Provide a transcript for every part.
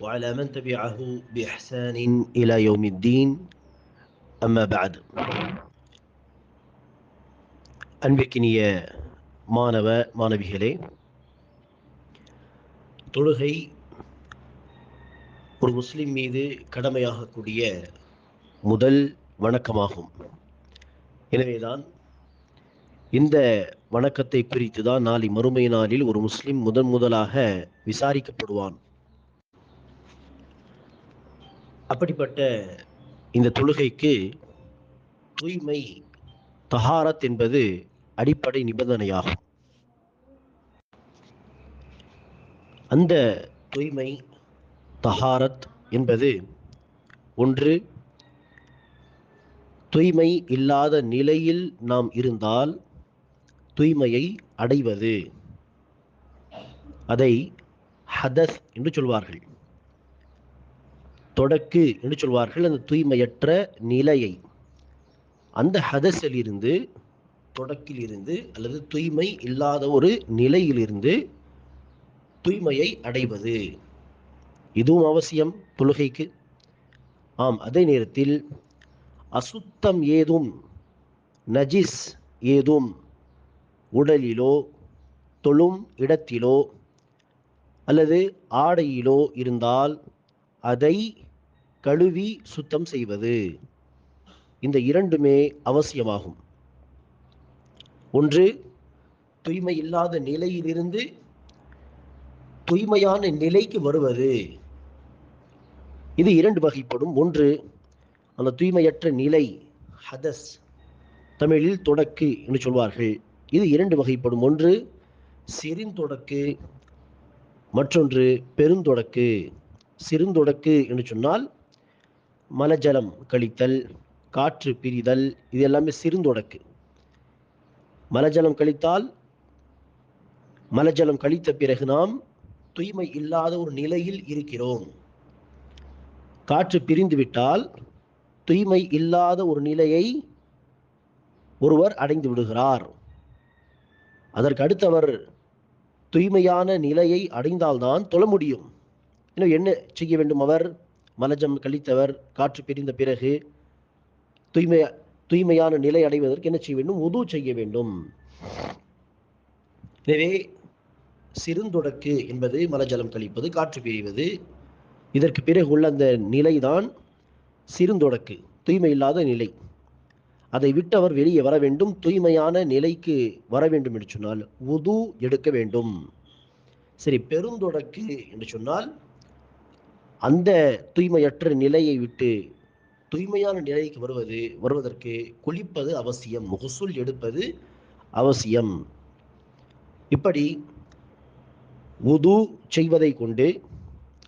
وعلى من تبعه بإحسان إلى يوم الدين أما بعد அன்பிற்கினிய மாணவ மாணவிகளே தொழுகை ஒரு முஸ்லிம் மீது கடமையாகக்கூடிய முதல் வணக்கமாகும் எனவேதான் இந்த வணக்கத்தை குறித்து தான் நாளை மறுமை நாளில் ஒரு முஸ்லிம் முதன் முதலாக விசாரிக்கப்படுவான் அப்படிப்பட்ட இந்த தொழுகைக்கு தூய்மை தஹாரத் என்பது அடிப்படை நிபந்தனையாகும். அந்த தூய்மை தஹாரத் என்பது ஒன்று தூய்மை இல்லாத நிலையில் நாம் இருந்தால் தூய்மையை அடைவது. அதை ஹதஸ் என்று சொல்வார்கள். தொடக்கு என்று சொல்வார்கள் அந்த தூய்மையற்ற நிலையை. அந்த ஹதஸில் இருந்து தொடக்கில் இருந்து அல்லது தூய்மை இல்லாத ஒரு நிலையிலிருந்து தூய்மையை அடைவது. இதுவும் அவசியம் தொழுகைக்கு. ஆம் அதே நேரத்தில் அசுத்தம் ஏதும் நஜிஸ் ஏதும் உடலிலோ தொழும் இடத்திலோ அல்லது ஆடையிலோ இருந்தால் அதை கழுவி சுத்தம் செய்வது. இந்த இரண்டுமே அவசியமாகும். ஒன்று தூய்மை இல்லாத நிலையிலிருந்து தூய்மையான நிலைக்கு வருவது. இது இரண்டு வகைப்படும். ஒன்று அந்த தூய்மையற்ற நிலை ஹதஸ் தமிழில் தொடக்கு என்று சொல்வார்கள். இது இரண்டு வகைப்படும். ஒன்று சிறுந்தொடக்கு மற்றொன்று பெருந்தொடக்கு. சிறுந்தொடக்கு என்று சொன்னால் மலஜலம் கழித்தல் காற்று பிரிதல் இது எல்லாமே சிறுந்தொடக்கு. மலஜலம் கழித்தால் மலஜலம் கழித்த பிறகு நாம் தூய்மை இல்லாத ஒரு நிலையில் இருக்கிறோம். காற்று பிரிந்து விட்டால் தூய்மை இல்லாத ஒரு நிலையை ஒருவர் அடைந்து விடுகிறார். அதற்கு அடுத்தவர் தூய்மையான நிலையை அடைந்தால்தான் தொழ முடியும். இன்னும் என்ன செய்ய வேண்டும் அவர்? மலஜம் கழித்தவர் காற்று பிரிந்த பிறகு தூய்மை தூய்மையான நிலை அடைவதற்கு என்ன செய்ய வேண்டும்? உது செய்ய வேண்டும். எனவே சிறுந்தொடக்கு என்பது மலஜலம் கழிப்பது காற்று பிரிவது. இதற்கு பிறகு உள்ள அந்த நிலைதான் சிறுந்தொடக்கு தூய்மை இல்லாத நிலை. அதை விட்டு அவர் வெளியே வர வேண்டும் தூய்மையான நிலைக்கு வர வேண்டும் என்று சொன்னால் உது எடுக்க வேண்டும். சரி பெருந்தொடக்கு என்று சொன்னால் அந்த தூய்மையற்ற நிலையை விட்டு தூய்மையான நிலைக்கு வருவது வருவதற்கு குளிப்பது அவசியம் முகசூல் எடுப்பது அவசியம். இப்படி உது செய்வதை கொண்டு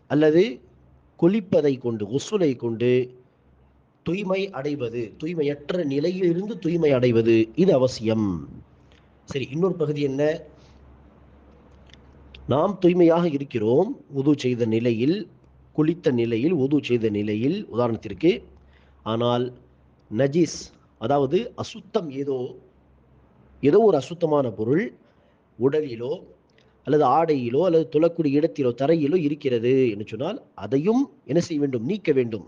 அல்லது குளிப்பதை கொண்டு உசுலை கொண்டு தூய்மை அடைவது தூய்மையற்ற நிலையிலிருந்து தூய்மை அடைவது இது அவசியம். சரி இன்னொரு பகுதி என்ன? நாம் தூய்மையாக இருக்கிறோம் உது செய்த நிலையில் குளித்த நிலையில் உது செய்த நிலையில் உதாரணத்திற்கு ஆனால் நஜீஸ் அதாவது அசுத்தம் ஏதோ ஏதோ ஒரு அசுத்தமான பொருள் உடலிலோ அல்லது ஆடையிலோ அல்லது தொழக்கூடிய இடத்திலோ தரையிலோ இருக்கிறது என்று சொன்னால் அதையும் என்ன செய்ய வேண்டும்? நீக்க வேண்டும்.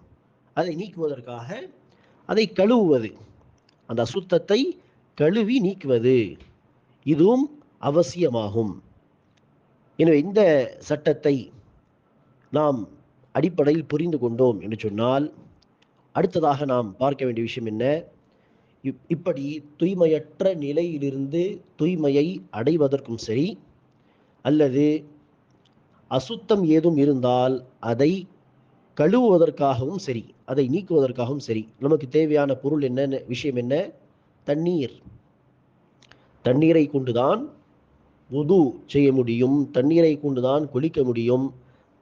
அதை நீக்குவதற்காக அதை கழுவுவது. அந்த அசுத்தத்தை கழுவி நீக்குவது. இதுவும் அவசியமாகும். எனவே இந்த சட்டத்தை நாம் அடிப்படையில் புரிந்து கொண்டோம் என்று சொன்னால் அடுத்ததாக நாம் பார்க்க வேண்டிய விஷயம் என்ன? இப்- இப்படி தூய்மையற்ற நிலையிலிருந்து தூய்மையை அடைவதற்கும் சரி அல்லது அசுத்தம் ஏதும் இருந்தால் அதை கழுவுவதற்காகவும் சரி அதை நீக்குவதற்காகவும் சரி நமக்கு தேவையான பொருள் என்ன விஷயம் என்ன? தண்ணீர். தண்ணீரை கொண்டுதான் உது செய்ய முடியும் தண்ணீரை கொண்டுதான் குளிக்க முடியும்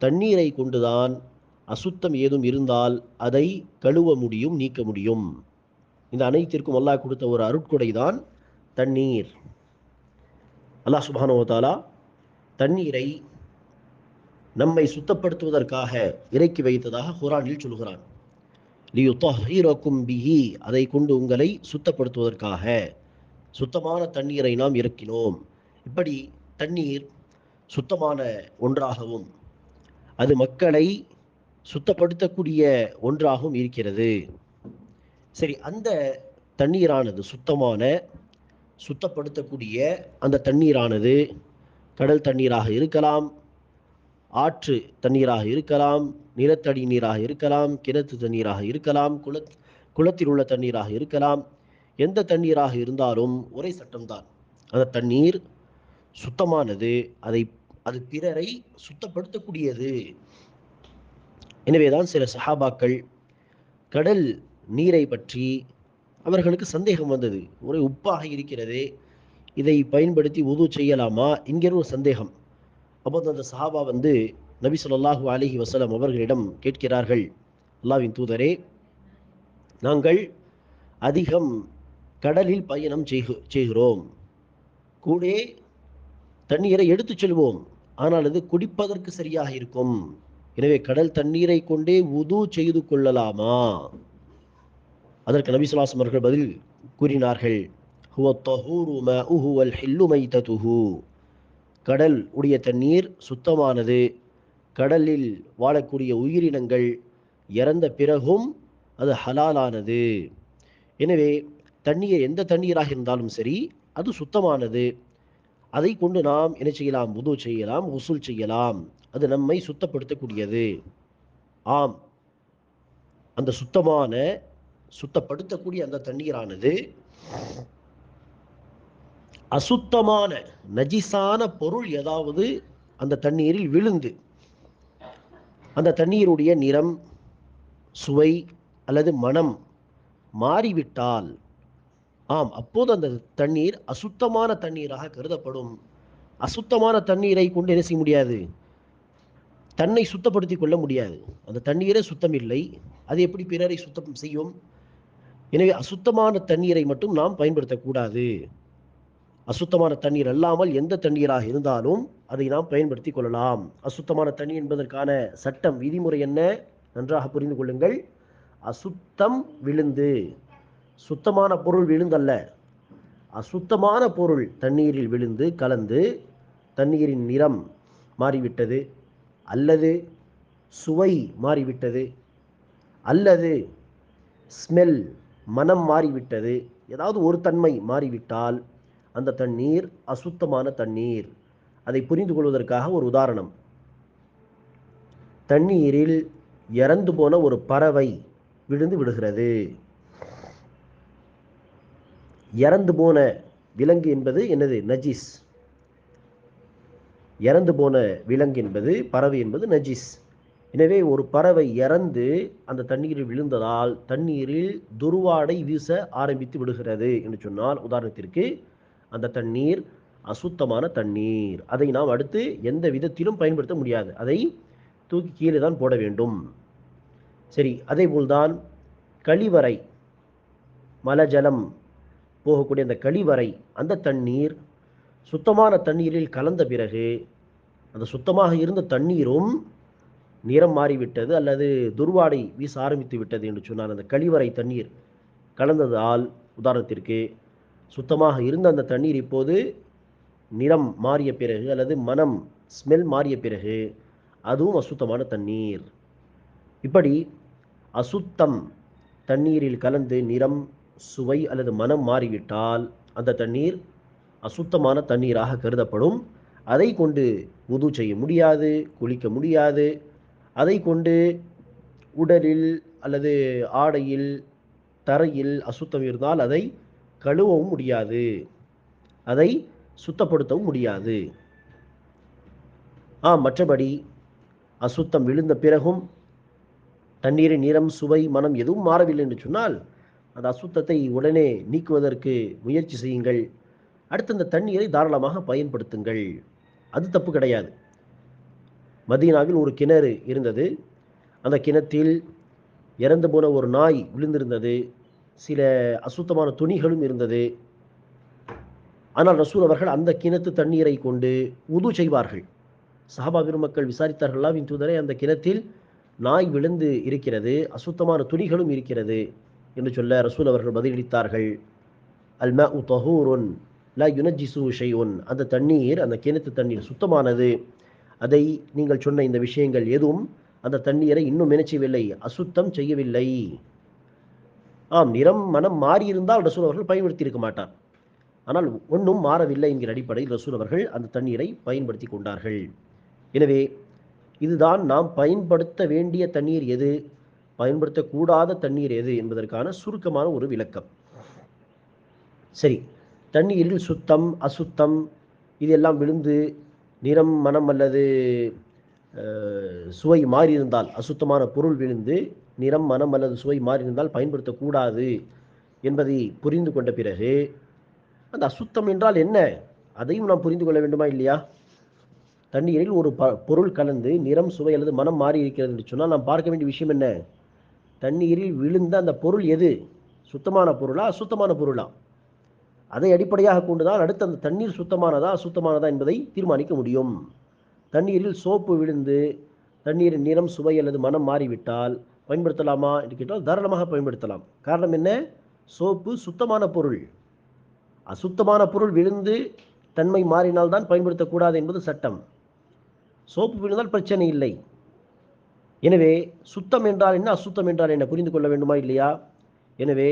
தண்ணீரை கொண்டுதான் அசுத்தம் ஏதும் இருந்தால் அதை கழுவ முடியும் நீக்க முடியும். இந்த அனைத்திற்கும் அல்லாஹ் கொடுத்த ஒரு அருட்கொடை தான் தண்ணீர். அல்லாஹ் சுபானுவத்தாலா தண்ணீரை நம்மை சுத்தப்படுத்துவதற்காக இறக்கி வைத்ததாக குரானில் சொல்கிறான். லியுத்தஹீரக்கும் பிஹி அதை கொண்டு உங்களை சுத்தப்படுத்துவதற்காக சுத்தமான தண்ணீரை நாம் இறக்கினோம். இப்படி தண்ணீர் சுத்தமான ஒன்றாகவும் அது மக்களை சுத்தப்படுத்தக்கூடிய ஒன்றாகவும் இருக்கிறது. சரி அந்த தண்ணீரானது சுத்தமான சுத்தப்படுத்தக்கூடிய அந்த தண்ணீரானது கடல் தண்ணீராக இருக்கலாம் ஆற்று தண்ணீராக இருக்கலாம் நிலத்தடி நீராக இருக்கலாம் கிணத்து தண்ணீராக இருக்கலாம் குள குளத்தில் உள்ள தண்ணீராக இருக்கலாம். எந்த தண்ணீராக இருந்தாலும் ஒரே சட்டம்தான். அந்த தண்ணீர் சுத்தமானது அதை அது பிறரை சுத்தப்படுத்தக்கூடியது. எனவேதான் சில சஹாபாக்கள் கடல் நீரை பற்றி அவர்களுக்கு சந்தேகம் வந்தது. ஒரே உப்பாக இருக்கிறதே இதை பயன்படுத்தி உது செய்யலாமா? என்கிற ஒரு சந்தேகம். அப்போது அந்த சஹாபா வந்து நபி ஸல்லல்லாஹு அலிஹி வசலம் அவர்களிடம் கேட்கிறார்கள் அல்லாவின் தூதரே நாங்கள் அதிகம் கடலில் பயணம் செய்கு செய்கிறோம். கூட தண்ணீரை எடுத்துச் செல்வோம். ஆனால் அது குடிப்பதற்கு சரியாக இருக்கும். எனவே கடல் தண்ணீரை கொண்டே உது செய்து கொள்ளலாமா? அதற்கு நபி ஸல்லல்லாஹு அவர்கள் பதில் கூறினார்கள். வல் கடல் உடைய தண்ணீர் சுத்தமானது. கடலில் வாழக்கூடிய உயிரினங்கள் இறந்த பிறகும் அது ஹலாலானது. எனவே தண்ணீர் எந்த தண்ணீராக இருந்தாலும் சரி அது சுத்தமானது. அதை கொண்டு நாம் என்ன செய்யலாம்? உது செய்யலாம் உசூல் செய்யலாம். அது நம்மை சுத்தப்படுத்தக்கூடியது. ஆம். அந்த சுத்தமான சுத்தப்படுத்தக்கூடிய அந்த தண்ணீரானது அசுத்தமான நஜிசான பொருள் ஏதாவது அந்த தண்ணீரில் விழுந்து அந்த தண்ணீருடைய நிறம் சுவை அல்லது மனம் மாறிவிட்டால் ஆம் அப்போது அந்த தண்ணீர் அசுத்தமான தண்ணீராக கருதப்படும். அசுத்தமான தண்ணீரை கொண்டு என்ன செய்ய முடியாது? தன்னை சுத்தப்படுத்தி கொள்ள முடியாது. அந்த தண்ணீரே சுத்தம் இல்லை அது எப்படி பிறரை சுத்தம் செய்யும்? எனவே அசுத்தமான தண்ணீரை மட்டும் நாம் பயன்படுத்தக்கூடாது. அசுத்தமான தண்ணீர் அல்லாமல் எந்த தண்ணீராக இருந்தாலும் அதை நாம் பயன்படுத்தி கொள்ளலாம். அசுத்தமான தண்ணீர் என்பதற்கான சட்டம் விதிமுறை என்ன? நன்றாக புரிந்து கொள்ளுங்கள். அசுத்தம் விழுந்து. சுத்தமான பொருள் விழுந்தல்ல அசுத்தமான பொருள் தண்ணீரில் விழுந்து கலந்து தண்ணீரின் நிறம் மாறிவிட்டது அல்லது சுவை மாறிவிட்டது அல்லது ஸ்மெல் மனம் மாறிவிட்டது. ஏதாவது ஒரு தன்மை மாறிவிட்டால் அந்த தண்ணீர் அசுத்தமான தண்ணீர். அதை புரிந்து கொள்வதற்காக ஒரு உதாரணம். தண்ணீரில் இறந்து போன ஒரு பறவை விழுந்து விடுகிறது. இறந்து போன விலங்கு என்பது என்னது? நஜீஸ். இறந்து போன விலங்கு என்பது பறவை என்பது நஜீஸ். எனவே ஒரு பறவை இறந்து அந்த தண்ணீரில் விழுந்ததால் தண்ணீரில் துர்வாடை வீச ஆரம்பித்து விடுகிறது என்று சொன்னால் உதாரணத்திற்கு அந்த தண்ணீர் அசுத்தமான தண்ணீர். அதை நாம் அடுத்து எந்த விதத்திலும் பயன்படுத்த முடியாது. அதை தூக்கி கீழே தான் போட வேண்டும். சரி அதே போல்தான் கழிவறை மலஜலம் போகக்கூடிய அந்த கழிவறை அந்த தண்ணீர் சுத்தமான தண்ணீரில் கலந்த பிறகு அந்த சுத்தமாக இருந்த தண்ணீரும் நிறம் மாறிவிட்டது அல்லது துர்வாடை வீச ஆரம்பித்து விட்டது என்று சொன்னார் அந்த கழிவறை தண்ணீர் கலந்ததால் உதாரணத்திற்கு சுத்தமாக இருந்த அந்த தண்ணீர் இப்போது நிறம் மாறிய பிறகு அல்லது மனம் ஸ்மெல் மாறிய பிறகு அதுவும் அசுத்தமான தண்ணீர். இப்படி அசுத்தம் தண்ணீரில் கலந்து நிறம் சுவை அல்லது மனம் மாறிவிட்டால் அந்த தண்ணீர் அசுத்தமான தண்ணீராக கருதப்படும். அதை கொண்டு உது செய்ய முடியாது குளிக்க முடியாது. அதை கொண்டு உடலில் அல்லது ஆடையில் தரையில் அசுத்தம் இருந்தால் அதை கழுவவும் முடியாது. அதை சுத்தப்படுத்தவும் முடியாது. ஆ மற்றபடி அசுத்தம் விழுந்த பிறகும் தண்ணீரின் நிறம் சுவை மனம் எதுவும் மாறவில்லை என்று சொன்னால் அந்த அசுத்தத்தை உடனே நீக்குவதற்கு முயற்சி செய்யுங்கள். அடுத்து அந்த தண்ணீரை தாராளமாக பயன்படுத்துங்கள். அது தப்பு கிடையாது. மதீனாவில் ஒரு கிணறு இருந்தது. அந்த கிணத்தில் இறந்து போன ஒரு நாய் விழுந்திருந்தது. சில அசுத்தமான துணிகளும் இருந்தது. ஆனால் ரசூல் அவர்கள் அந்த கிணத்து தண்ணீரை கொண்டு உது செய்வார்கள். சஹாபா பெருமக்கள் விசாரித்தார்களா. தூதரை அந்த கிணத்தில் நாய் விழுந்து இருக்கிறது அசுத்தமான துணிகளும் இருக்கிறது. என்று சொல்ல ரசூல் அவர்கள் பதிலளித்தார்கள். அல்மா உ தஹூருன் லா யுனஜிசு ஒன் அந்த தண்ணீர் அந்த கிணத்து தண்ணீர் சுத்தமானது. அதை நீங்கள் சொன்ன இந்த விஷயங்கள் எதுவும் அந்த தண்ணீரை இன்னும் நினைச்சவில்லை அசுத்தம் செய்யவில்லை. ஆம் நிறம் மனம் மாறியிருந்தால் ரசூல் அவர்கள் பயன்படுத்தி இருக்க மாட்டார். ஆனால் ஒன்றும் மாறவில்லை என்கிற அடிப்படையில் ரசூல் அவர்கள் அந்த தண்ணீரை பயன்படுத்தி கொண்டார்கள். எனவே இதுதான் நாம் பயன்படுத்த வேண்டிய தண்ணீர் எது? பயன்படுத்தக்கூடாத தண்ணீர் எது என்பதற்கான சுருக்கமான ஒரு விளக்கம். சரி தண்ணீரில் சுத்தம் அசுத்தம் இதெல்லாம் விழுந்து நிறம் மனம் அல்லது சுவை சுவை மாறியிருந்தால் அசுத்தமான பொருள் விழுந்து நிறம் மனம் அல்லது சுவை மாறியிருந்தால் பயன்படுத்தக்கூடாது என்பதை புரிந்து கொண்ட பிறகு அந்த அசுத்தம் என்றால் என்ன? அதையும் நாம் புரிந்து கொள்ள வேண்டுமா இல்லையா? தண்ணீரில் ஒரு ப பொருள் கலந்து நிறம் சுவை அல்லது மனம் மாறி இருக்கிறது என்று சொன்னால் நாம் பார்க்க வேண்டிய விஷயம் என்ன? தண்ணீரில் விழுந்த அந்த பொருள் எது? சுத்தமான பொருளா? அசுத்தமான பொருளா? அதை அடிப்படையாக கொண்டுதான் அடுத்து அந்த தண்ணீர் சுத்தமானதா அசுத்தமானதா என்பதை தீர்மானிக்க முடியும். தண்ணீரில் சோப்பு விழுந்து தண்ணீரின் நிறம் சுவை அல்லது மனம் மாறிவிட்டால் பயன்படுத்தலாமா என்று கேட்டால் தாராளமாக பயன்படுத்தலாம். காரணம் என்ன? சோப்பு சுத்தமான பொருள். அசுத்தமான பொருள் விழுந்து தன்மை மாறினால்தான் பயன்படுத்தக்கூடாது என்பது சட்டம். சோப்பு விழுந்தால் பிரச்சனை இல்லை. எனவே சுத்தம் என்றால் என்ன அசுத்தம் என்றால் என்ன புரிந்து கொள்ள வேண்டுமா இல்லையா? எனவே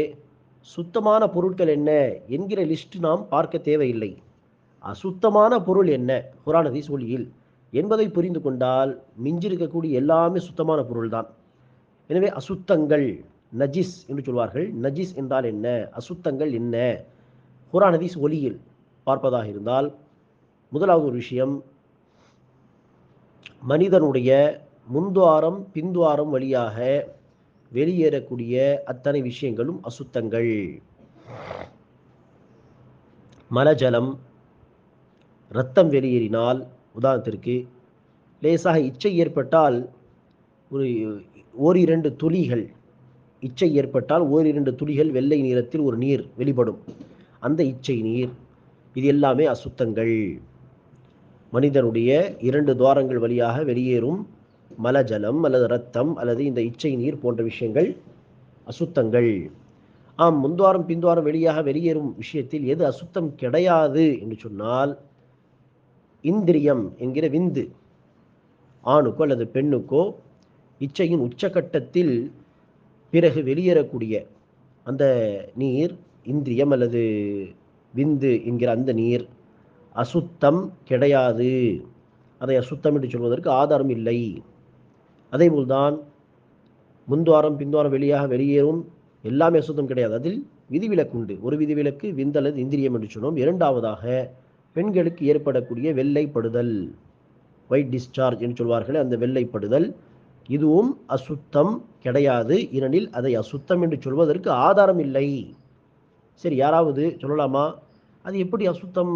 சுத்தமான பொருட்கள் என்ன என்கிற லிஸ்ட் நாம் பார்க்க தேவையில்லை. அசுத்தமான பொருள் என்ன? குரான் சொல்லியில் ஒளியில். என்பதை புரிந்து கொண்டால் மிஞ்சிருக்கக்கூடிய எல்லாமே சுத்தமான பொருள்தான். எனவே அசுத்தங்கள் நஜிஸ் என்று சொல்வார்கள். நஜிஸ் என்றால் என்ன? அசுத்தங்கள் என்ன? குரான் ஒலியில் ஒளியில் பார்ப்பதாக இருந்தால் முதலாவது ஒரு விஷயம் மனிதனுடைய முன்துவாரம் பின்துவாரம் வழியாக வெளியேறக்கூடிய அத்தனை விஷயங்களும் அசுத்தங்கள். மலஜலம் இரத்தம் வெளியேறினால் உதாரணத்திற்கு லேசாக இச்சை ஏற்பட்டால் ஒரு ஓரிரண்டு துளிகள் இச்சை ஏற்பட்டால் ஓரிரண்டு துளிகள் வெள்ளை நிறத்தில் ஒரு நீர் வெளிப்படும். அந்த இச்சை நீர் இது எல்லாமே அசுத்தங்கள். மனிதனுடைய இரண்டு துவாரங்கள் வழியாக வெளியேறும் மலஜலம் அல்லது ரத்தம் அல்லது இந்த இச்சை நீர் போன்ற விஷயங்கள் அசுத்தங்கள். ஆம் முன்துவாரம் பின்துவாரம் வெளியாக வெளியேறும் விஷயத்தில் எது அசுத்தம் கிடையாது என்று சொன்னால் இந்திரியம் என்கிற விந்து. ஆணுக்கோ அல்லது பெண்ணுக்கோ இச்சையின் உச்சகட்டத்தில் பிறகு வெளியேறக்கூடிய அந்த நீர் இந்திரியம் அல்லது விந்து என்கிற அந்த நீர் அசுத்தம் கிடையாது. அதை அசுத்தம் என்று சொல்வதற்கு ஆதாரம் இல்லை. அதேபோல்தான் முன்துவாரம் பின்துவாரம் வெளியாக வெளியேறும் எல்லாமே அசுத்தம் கிடையாது. அதில் விதிவிலக்கு உண்டு. ஒரு விதிவிலக்கு விந்தளது இந்திரியம் என்று சொன்னோம். இரண்டாவதாக பெண்களுக்கு ஏற்படக்கூடிய வெள்ளைப்படுதல் ஒயிட் டிஸ்சார்ஜ் என்று சொல்வார்களே அந்த வெள்ளைப்படுதல். இதுவும் அசுத்தம் கிடையாது. ஏனெனில் அதை அசுத்தம் என்று சொல்வதற்கு ஆதாரம் இல்லை. சரி யாராவது சொல்லலாமா? அது எப்படி அசுத்தம்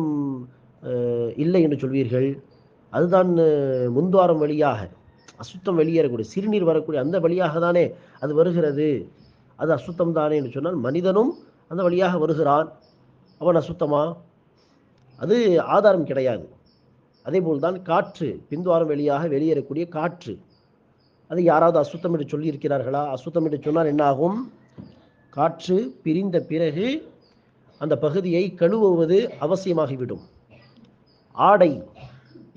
இல்லை என்று சொல்வீர்கள்? அதுதான் முன்துவாரம் வழியாக. அசுத்தம் வெளியேறக்கூடிய சிறுநீர் வரக்கூடிய அந்த வழியாக தானே அது வருகிறது. அது அசுத்தம் தானே என்று சொன்னால் மனிதனும் அந்த வழியாக வருகிறான். அவன் அசுத்தமா? அது ஆதாரம் கிடையாது. அதேபோல் தான் காற்று பின்துவாரம் வழியாக வெளியேறக்கூடிய காற்று. அது யாராவது அசுத்தம் என்று சொல்லியிருக்கிறார்களா? அசுத்தம் என்று சொன்னால் என்னாகும்? காற்று பிரிந்த பிறகு அந்த பகுதியை கழுவுவது அவசியமாகிவிடும். ஆடை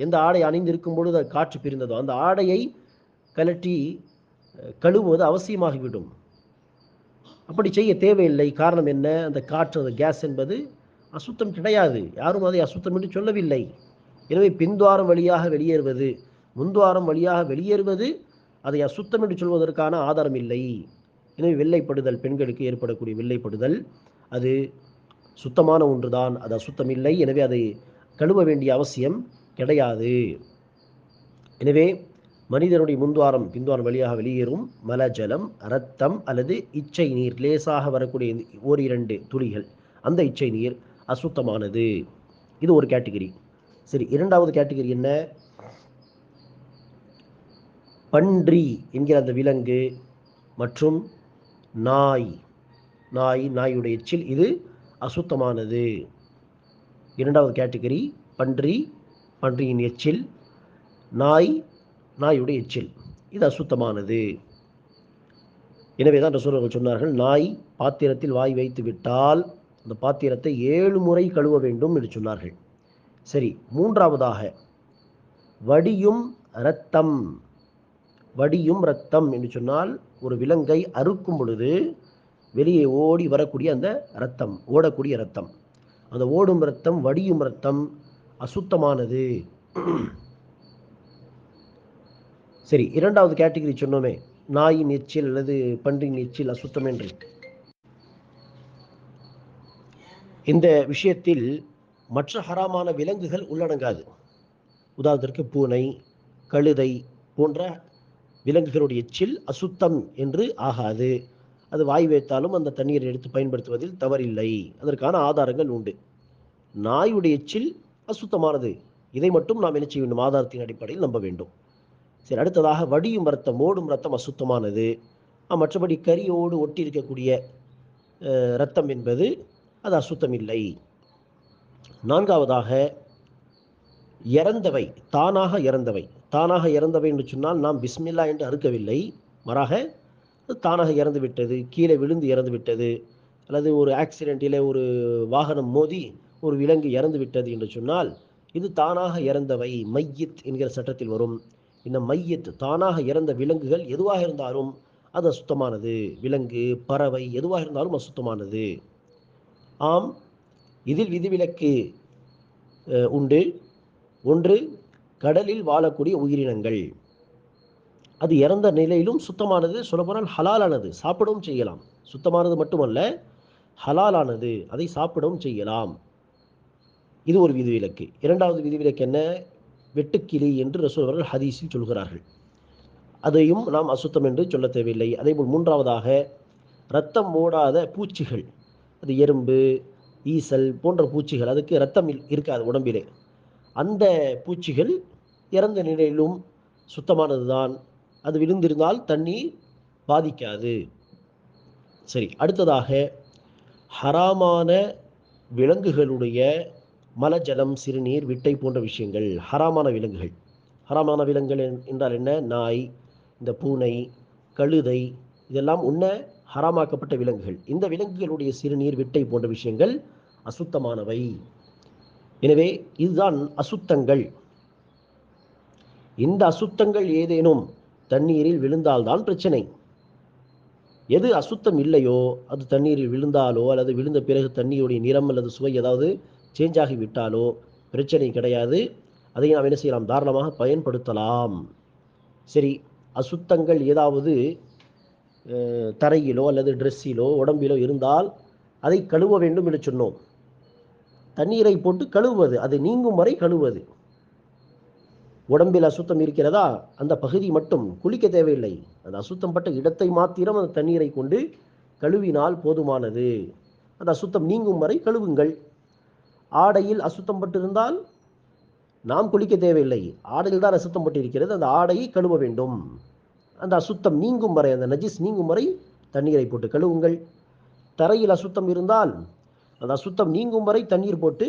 எந்த ஆடை அணிந்திருக்கும் பொழுது அது காற்று பிரிந்ததோ அந்த ஆடையை கலட்டி கழுவுவது அவசியமாகிவிடும். அப்படி செய்ய தேவையில்லை. காரணம் என்ன? அந்த காற்று அந்த கேஸ் என்பது அசுத்தம் கிடையாது. யாரும் அதை அசுத்தம் என்று சொல்லவில்லை. எனவே பின்துவாரம் வழியாக வெளியேறுவது முன்துவாரம் வழியாக வெளியேறுவது அதை அசுத்தம் என்று சொல்வதற்கான ஆதாரம் இல்லை. எனவே வெள்ளைப்படுதல் பெண்களுக்கு ஏற்படக்கூடிய வெள்ளைப்படுதல் அது சுத்தமான ஒன்றுதான். அது அசுத்தம் இல்லை. எனவே அதை கழுவ வேண்டிய அவசியம் கிடையாது. எனவே மனிதனுடைய முன்துவாரம் பின்துவாரம் வழியாக வெளியேறும் மலஜலம் இரத்தம் அல்லது இச்சை நீர் லேசாக வரக்கூடிய ஓர் ஓரிரண்டு துளிகள் அந்த இச்சை நீர் அசுத்தமானது. இது ஒரு கேட்டகரி. சரி இரண்டாவது கேட்டகரி என்ன? பன்றி என்கிற அந்த விலங்கு மற்றும் நாய். நாய் நாயுடைய எச்சில் இது அசுத்தமானது. இரண்டாவது கேட்டகரி பன்றி பன்றியின் எச்சில் நாய் நாயுடைய எச்சில். இது அசுத்தமானது. எனவே தான் ரசூலர்கள் சொன்னார்கள் நாய் பாத்திரத்தில் வாய் வைத்து விட்டால் அந்த பாத்திரத்தை ஏழு முறை கழுவ வேண்டும் என்று சொன்னார்கள். சரி மூன்றாவதாக வடியும் இரத்தம் வடியும் இரத்தம் என்று சொன்னால் ஒரு விலங்கை அறுக்கும் பொழுது வெளியே ஓடி வரக்கூடிய அந்த இரத்தம் ஓடக்கூடிய இரத்தம். அந்த ஓடும் இரத்தம் வடியும் இரத்தம் அசுத்தமானது. சரி இரண்டாவது கேட்டகரி சொன்னோமே நாயின் எச்சில் அல்லது பன்றியின் எச்சில் அசுத்தம் என்று. இந்த விஷயத்தில் மற்ற ஹராமான விலங்குகள் உள்ளடங்காது. உதாரணத்திற்கு பூனை கழுதை போன்ற விலங்குகளுடைய எச்சில் அசுத்தம் என்று ஆகாது. அது வாய் வைத்தாலும் அந்த தண்ணீரை எடுத்து பயன்படுத்துவதில் தவறில்லை. அதற்கான ஆதாரங்கள் உண்டு. நாயுடைய எச்சில் அசுத்தமானது. இதை மட்டும் நாம் என்ன செய்ய வேண்டும்? ஆதாரத்தின் அடிப்படையில் நம்ப வேண்டும். சரி அடுத்ததாக வடியும் ரத்தம் ஓடும் ரத்தம் அசுத்தமானது. மற்றபடி கரியோடு ஒட்டி இருக்கக்கூடிய ரத்தம் என்பது அது அசுத்தம் இல்லை நான்காவதாக இறந்தவை தானாக இறந்தவை. தானாக இறந்தவை என்று சொன்னால் நாம் பிஸ்மில்லா என்று அறுக்கவில்லை. மாறாக தானாக இறந்து விட்டது கீழே விழுந்து இறந்து விட்டது அல்லது ஒரு ஆக்சிடென்ட்டில் ஒரு வாகனம் மோதி ஒரு விலங்கு இறந்து விட்டது என்று சொன்னால் இது தானாக இறந்தவை மையத் என்கிற சட்டத்தில் வரும். இந்த மையத் தானாக இறந்த விலங்குகள் எதுவாக இருந்தாலும் அது அசுத்தமானது. விலங்கு பறவை எதுவாக இருந்தாலும் அசுத்தமானது. ஆம் இதில் விதிவிலக்கு உண்டு. ஒன்று கடலில் வாழக்கூடிய உயிரினங்கள். அது இறந்த நிலையிலும் சுத்தமானது. சொல்லப்போனால் ஹலாலானது. சாப்பிடவும் செய்யலாம். சுத்தமானது மட்டுமல்ல ஹலாலானது. அதை சாப்பிடவும் செய்யலாம். இது ஒரு விதிவிலக்கு. இரண்டாவது விதிவிலக்கு என்ன? வெட்டுக்கிளி என்று ரசூல் ஹதீஸில் சொல்கிறார்கள். அதையும் நாம் அசுத்தம் என்று சொல்ல தேவையில்லை. அதேபோல் மூன்றாவதாக இரத்தம் ஓடாத பூச்சிகள் அது எறும்பு ஈசல் போன்ற பூச்சிகள் அதுக்கு இரத்தம் இருக்காது உடம்பிலே. அந்த பூச்சிகள் இறந்த நிலையிலும் சுத்தமானது தான் அது விழுந்திருந்தால் தண்ணி பாதிக்காது. சரி அடுத்ததாக ஹராமான விலங்குகளுடைய மலஜலம் சிறுநீர் விட்டை போன்ற விஷயங்கள் ஹராமான விலங்குகள். ஹராமான விலங்குகள் என்றால் என்ன? நாய் இந்த பூனை கழுதை இதெல்லாம் உண்ண ஹராமாக்கப்பட்ட விலங்குகள். இந்த விலங்குகளுடைய சிறுநீர் விட்டை போன்ற விஷயங்கள் அசுத்தமானவை. எனவே இதுதான் அசுத்தங்கள். இந்த அசுத்தங்கள் ஏதேனும் தண்ணீரில் விழுந்தால்தான் பிரச்சனை. எது அசுத்தம் இல்லையோ அது தண்ணீரில் விழுந்தாலோ அல்லது விழுந்த பிறகு தண்ணீருடைய நிறம் அல்லது சுவை ஏதாவது சேஞ்ச் ஆகிவிட்டாலோ? பிரச்சனை கிடையாது. அதை நாம் என்ன செய்யலாம்? தாராளமாக பயன்படுத்தலாம். சரி அசுத்தங்கள் ஏதாவது தரையிலோ அல்லது ட்ரெஸ்ஸிலோ உடம்பிலோ இருந்தால் அதை கழுவ வேண்டும் என்று சொன்னோம். தண்ணீரை போட்டு கழுவுவது அது நீங்கும் வரை கழுவுவது. உடம்பில் அசுத்தம் இருக்கிறதா? அந்த பகுதி மட்டும் குளிக்க தேவையில்லை. அந்த அசுத்தம் பட்ட இடத்தை மாத்திரம் அந்த தண்ணீரை கொண்டு கழுவினால் போதுமானது. அந்த அசுத்தம் நீங்கும் வரை கழுவுங்கள். ஆடையில் அசுத்தம் பட்டிருந்தால் நாம் குளிக்க தேவையில்லை. ஆடையில் தான் அசுத்தம் பட்டு இருக்கிறது அந்த ஆடையை கழுவ வேண்டும். அந்த அசுத்தம் நீங்கும் வரை அந்த நஜிஸ் நீங்கும் வரை தண்ணீரை போட்டு கழுவுங்கள். தரையில் அசுத்தம் இருந்தால் அந்த அசுத்தம் நீங்கும் வரை தண்ணீர் போட்டு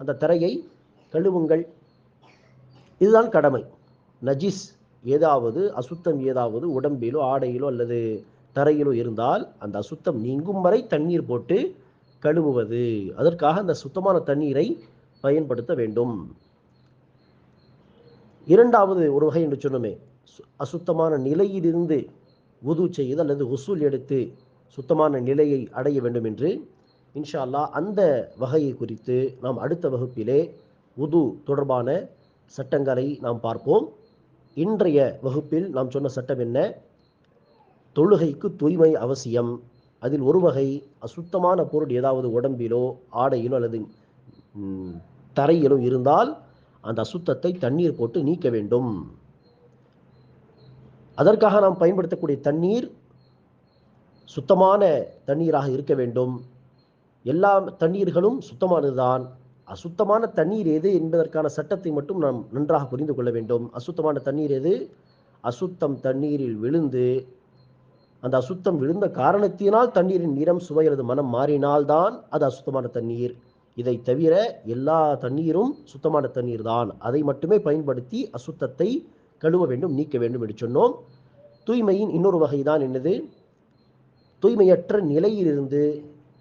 அந்த தரையை கழுவுங்கள். இதுதான் கடமை. நஜிஸ் ஏதாவது அசுத்தம் ஏதாவது உடம்பிலோ ஆடையிலோ அல்லது தரையிலோ இருந்தால் அந்த அசுத்தம் நீங்கும் வரை தண்ணீர் போட்டு கழுவுவது. அதற்காக அந்த சுத்தமான தண்ணீரை பயன்படுத்த வேண்டும். இரண்டாவது ஒரு வகை என்று சொன்னோமே சு- அசுத்தமான நிலையிலிருந்து உது செய்து அல்லது உசூல் எடுத்து சுத்தமான நிலையை அடைய வேண்டும் என்று இன்ஷா அல்லாஹ் அந்த வகையை குறித்து நாம் அடுத்த வகுப்பிலே உது தொடர்பான சட்டங்களை நாம் பார்ப்போம். இன்றைய வகுப்பில் நாம் சொன்ன சட்டம் என்ன? தொழுகைக்கு தூய்மை அவசியம். அதில் ஒரு வகை அசுத்தமான பொருள் ஏதாவது உடம்பிலோ ஆடையிலோ அல்லது தரையிலோ இருந்தால் அந்த அசுத்தத்தை தண்ணீர் போட்டு நீக்க வேண்டும். அதற்காக நாம் பயன்படுத்தக்கூடிய தண்ணீர் சுத்தமான தண்ணீராக இருக்க வேண்டும். எல்லா தண்ணீர்களும் சுத்தமானதுதான். அசுத்தமான தண்ணீர் எது என்பதற்கான சட்டத்தை மட்டும் நாம் நன்றாக புரிந்து கொள்ள வேண்டும். அசுத்தமான தண்ணீர் எது? அசுத்தம் தண்ணீரில் விழுந்து அந்த அசுத்தம் விழுந்த காரணத்தினால் தண்ணீரின் நிறம் சுவை அல்லது மனம் மாறினால்தான் அது அசுத்தமான தண்ணீர். இதை தவிர எல்லா தண்ணீரும் சுத்தமான தண்ணீர் தான் அதை மட்டுமே பயன்படுத்தி அசுத்தத்தை கழுவ வேண்டும் நீக்க வேண்டும் என்று சொன்னோம். தூய்மையின் இன்னொரு வகைதான் என்னது? தூய்மையற்ற நிலையிலிருந்து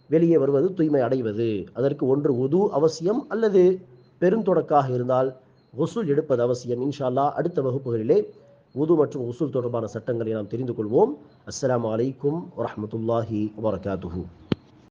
வெளியே வருவது தூய்மை அடைவது. அதற்கு ஒன்று உது அவசியம் அல்லது பெருந்தொடக்காக இருந்தால் ஒசூல் எடுப்பது அவசியம். இன்ஷால்லா அடுத்த வகுப்புகளிலே உது மற்றும் உசூல் தொடர்பான சட்டங்களை நாம் தெரிந்து கொள்வோம். அஸ்லாம் வலைக்கும் வரமத்துல்லாஹி வரகாத்துஹூ